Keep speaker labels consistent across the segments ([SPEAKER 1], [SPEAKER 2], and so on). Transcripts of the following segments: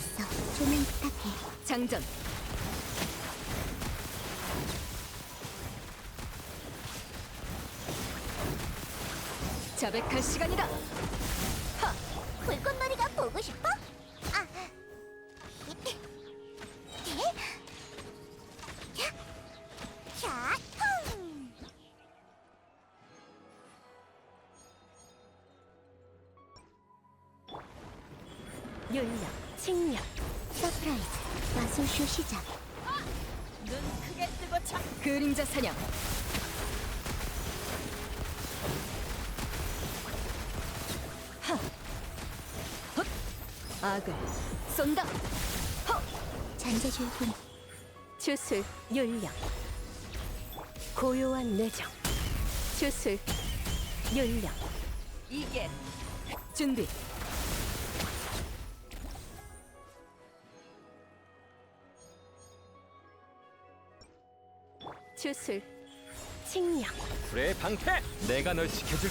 [SPEAKER 1] 있어. 조명 부탁해.
[SPEAKER 2] 장전. 자백할 시간이다.
[SPEAKER 1] 불꽃머리가 보고 싶어? 아. 네? 자, 자, 통.
[SPEAKER 2] 윤력, 칭력,
[SPEAKER 1] 서프라이즈. 마술쇼 시작.
[SPEAKER 2] 눈 크게 뜨고 참. 그림자 사냥. 하. 헛. 악을 쏜다. 허.
[SPEAKER 1] 잔재주의군.
[SPEAKER 2] 주술 윤력. 고요한 내정. 주술 윤력. 이게 준비. 주술 칭력.
[SPEAKER 3] 불의 방패! 내가 널 지켜줄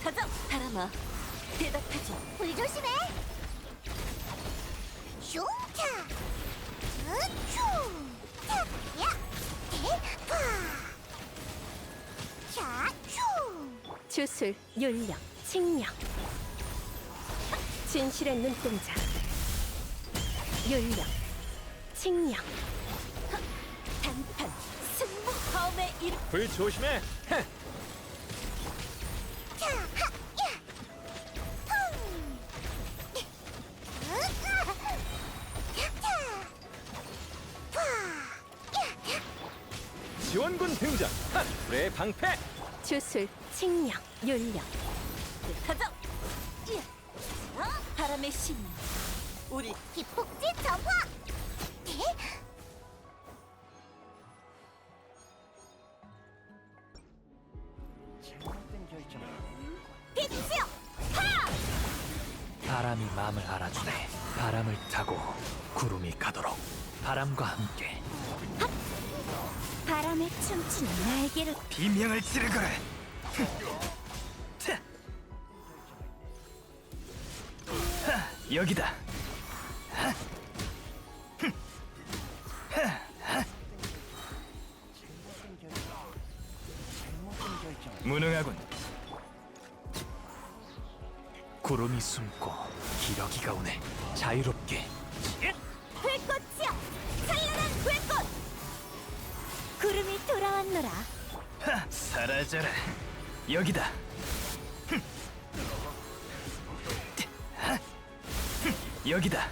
[SPEAKER 2] 타자 사람아 대답하지.
[SPEAKER 1] 불 조심해. 슝차. 차. 야. 대파. 자, 슈.
[SPEAKER 2] 주술 윤력 칭력. 진실의 눈동자. 윤력 칭력. 다음의 일.
[SPEAKER 3] 불 조심해!
[SPEAKER 1] 야.
[SPEAKER 3] 지원군 등장! 하! 불의 방패!
[SPEAKER 2] 주술 칭력 윤력. 타자. 바람의 신. 우리
[SPEAKER 1] 기폭제 점화. 빛이요.
[SPEAKER 4] 바람이 마음을 알아주네. 바람을 타고 구름이 가도록 바람과 함께
[SPEAKER 2] 바람에 춤추는 날개를
[SPEAKER 4] 비명을 지르거라. 차. 하, 여기다. 구름이 숨고 기러기가 오네. 자유롭게.
[SPEAKER 2] 불꽃이여 찬란한 불꽃 구름이 돌아왔노라
[SPEAKER 4] 하, 사라져라. 여기다. 흠. 하. 흠, 여기다.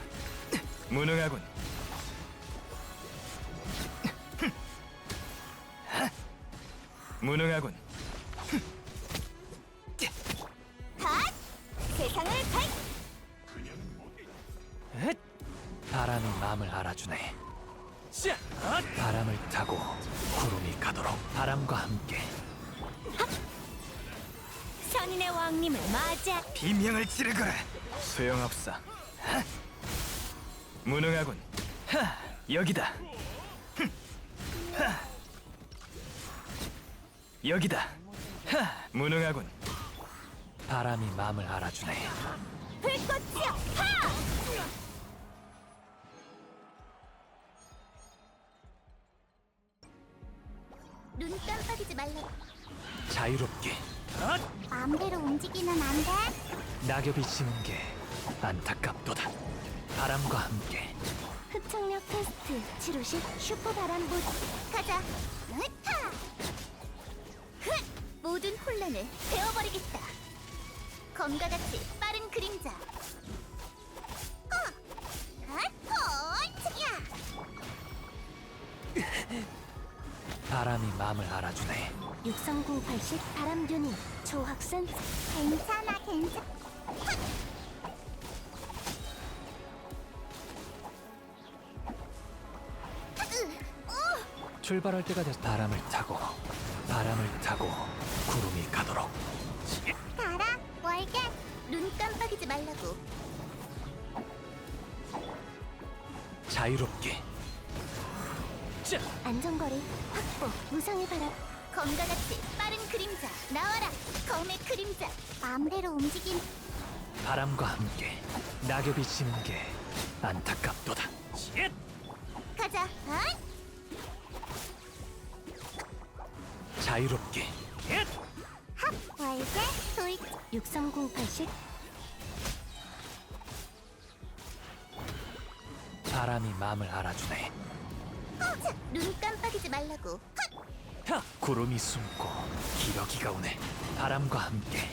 [SPEAKER 4] 무능하군. 흠. 하. 무능하군. 알아주네.
[SPEAKER 3] 자!
[SPEAKER 4] 바람을 타고 구름이 가도록 바람과 함께
[SPEAKER 2] 선인의 왕님을 맞이하
[SPEAKER 4] 비명을 지르거라. 소용없어. 하! 무능하군. 하! 여기다. 흠! 하! 여기다. 하! 무능하군. 바람이 마음을 알아주네.
[SPEAKER 2] 불꽃이여 하
[SPEAKER 1] 눈 깜빡이지 말래.
[SPEAKER 4] 자유롭게.
[SPEAKER 1] 마음대로 움직이면 안 돼.
[SPEAKER 4] 낙엽이 지는 게 안타깝도다. 바람과 함께.
[SPEAKER 1] 흡착력 테스트. 치료식 슈퍼 바람봇 가자. 으타 흑 모든 혼란을 베어버리겠다. 검과 같이 빠른 그림자
[SPEAKER 4] 바람이 마음을 알아주네.
[SPEAKER 1] 63980 바람균이 초확산 괜찮아 괜찮아.
[SPEAKER 4] 출발할 때가 돼서 바람을 타고 바람을 타고 구름이 가도록.
[SPEAKER 1] 가라 월계. 눈 깜빡이지 말라고.
[SPEAKER 4] 자유롭게
[SPEAKER 1] 안전거리 확보 무상의 바람 검과 같이 빠른 그림자 나와라 검의 그림자 마음대로 움직임
[SPEAKER 4] 바람과 함께 낙엽이 지는 게 안타깝도다. 쉿!
[SPEAKER 1] 가자. 아?
[SPEAKER 4] 자유롭게. 쉿!
[SPEAKER 1] 합 월제 돌 6308씩
[SPEAKER 4] 바람이 마음을 알아주네.
[SPEAKER 1] 눈 깜빡이지 말라고. 헛!
[SPEAKER 4] 하! 구름이 숨고 기러기가 오네. 바람과 함께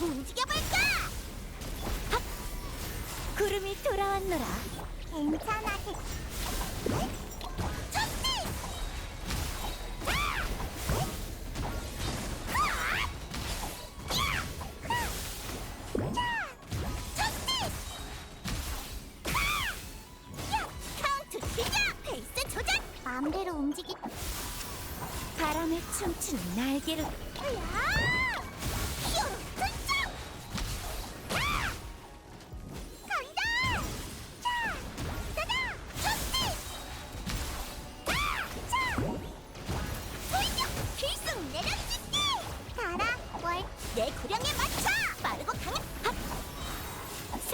[SPEAKER 1] 움직여볼까 헛! 구름이 돌아왔노라 괜찮아 첫째! 카운트 시작! 페이스 조작! 마음대로 움직이 바람에 춤추는 날개로 야!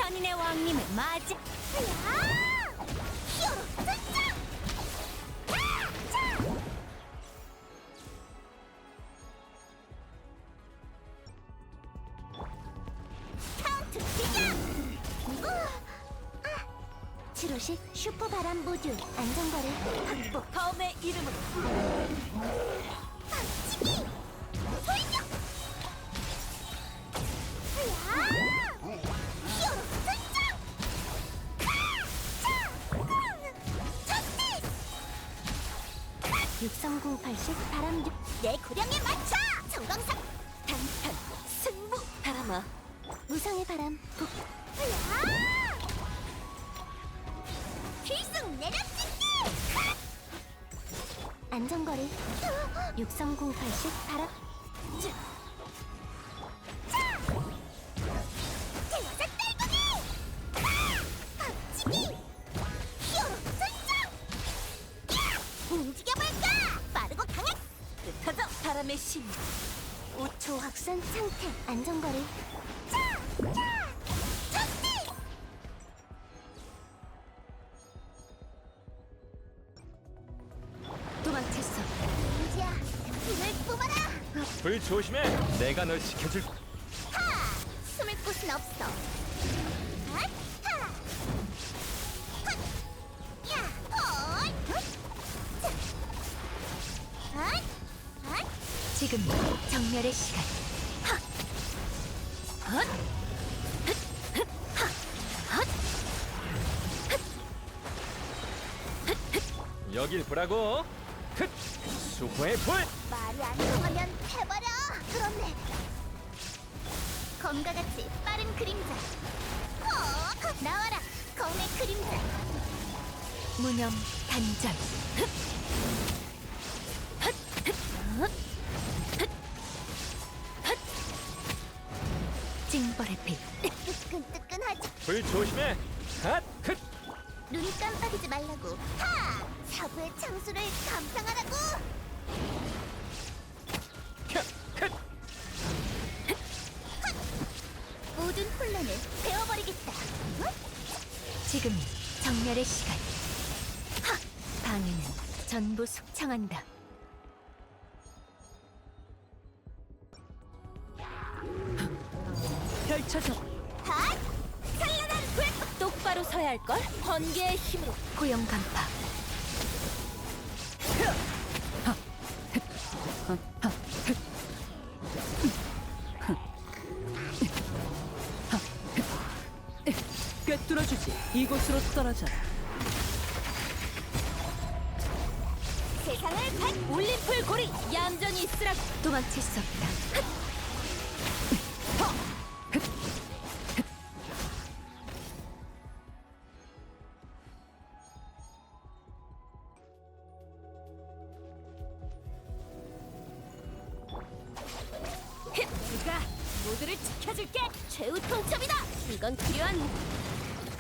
[SPEAKER 1] 선인의 왕님을 맞이 야! 히어로 등장! 야! 자! 카운트 시작! 치료식 슈퍼 바람 모듈 안전거리 확보
[SPEAKER 2] 이름은
[SPEAKER 1] 박 안전거리. 6308씩 바람! 움직여볼까! 빠르고 강한
[SPEAKER 2] 흩어져 바람의 신.
[SPEAKER 1] 5초 확산 상태 안전거리
[SPEAKER 3] 불 조심해. 내가 널 지켜줄.
[SPEAKER 1] 하! 숨을 곳은 없어 핫! 하! 헛! 야! 헐! 헛! 자! 핫! 핫!
[SPEAKER 2] 지금 정멸의 시간 헛!
[SPEAKER 3] 여길 보라고. 흑! 수호의 불.
[SPEAKER 1] 말이 안 통하면 해버려 그렇네 검과 같이 빠른 그림자 어! 나와라 검의 그림자
[SPEAKER 2] 무념 단전 징벌의 빛
[SPEAKER 1] 뜨끈뜨끈하지
[SPEAKER 3] 불 조심해. 핫! 흑!
[SPEAKER 1] 눈 깜빡이지 말라고 하! 사부의 창수를 감상하라고 모든 혼란을 베어버리겠다. 응?
[SPEAKER 2] 지금이 정멸의 시간. 하! 방해는 전부 숙청한다. 펼쳐져.
[SPEAKER 1] 핫! 찬란한 불
[SPEAKER 2] 똑바로 서야 할걸? 번개의 힘으로. 고용 간파
[SPEAKER 5] 이곳으로 떨어져라.
[SPEAKER 1] 세상을 반
[SPEAKER 2] 올림플 고리 얌전히 있으라 도망칠 수 없다.
[SPEAKER 6] 이건 필요한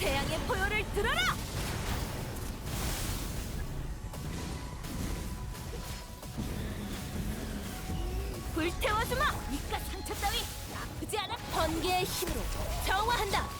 [SPEAKER 6] 태양의 포효를 들어라! 불태워주마! 니가 상처 따위 아프지 않아? 번개의 힘으로 정화한다!